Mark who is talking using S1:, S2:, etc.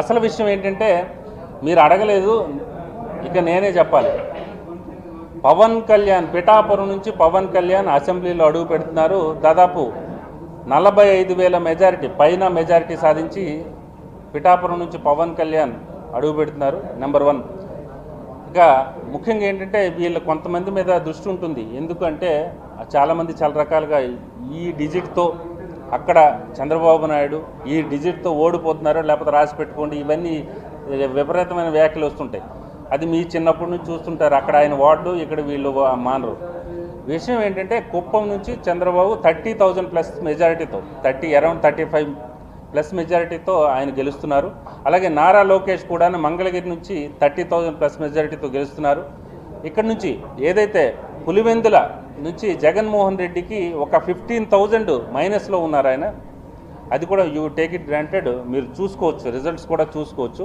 S1: అసలు విషయం ఏంటంటే మీరు అడగలేదు ఇక నేనే చెప్పాలి. పవన్ కళ్యాణ్ పిఠాపురం నుంచి పవన్ కళ్యాణ్ అసెంబ్లీలో అడుగు పెడుతున్నారు. దాదాపు నలభై ఐదు వేల మెజారిటీ పైన మెజారిటీ సాధించి పిఠాపురం నుంచి పవన్ కళ్యాణ్ అడుగు పెడుతున్నారు నెంబర్ వన్. ఇంకా ముఖ్యంగా ఏంటంటే వీళ్ళు కొంతమంది మీద దృష్టి ఉంటుంది. ఎందుకంటే చాలామంది చాలా రకాలుగా ఈ డిజిట్తో అక్కడ చంద్రబాబు నాయుడు ఈ డిజిట్తో ఓడిపోతున్నారు లేకపోతే రాసి పెట్టుకోండి ఇవన్నీ విపరీతమైన వ్యాఖ్యలు వస్తుంటాయి. అది మీ చిన్నప్పటి నుంచి చూస్తుంటారు. అక్కడ ఆయన వార్డు ఇక్కడ వీళ్ళు మానరు. విషయం ఏంటంటే కుప్పం నుంచి చంద్రబాబు థర్టీ థౌజండ్ ప్లస్ మెజారిటీతో thirty around thirty five plus మెజారిటీతో ఆయన గెలుస్తున్నారు. అలాగే నారా లోకేష్ కూడా మంగళగిరి నుంచి థర్టీ థౌజండ్ ప్లస్ మెజారిటీతో గెలుస్తున్నారు. ఇక్కడ నుంచి ఏదైతే పులివెందుల నుంచి జగన్మోహన్ రెడ్డికి ఒక ఫిఫ్టీన్ థౌజండ్ మైనస్లో ఉన్నారు ఆయన. అది కూడా యూ టేక్ ఇట్ గ్రాంటెడ్ మీరు చూసుకోవచ్చు రిజల్ట్స్ కూడా చూసుకోవచ్చు.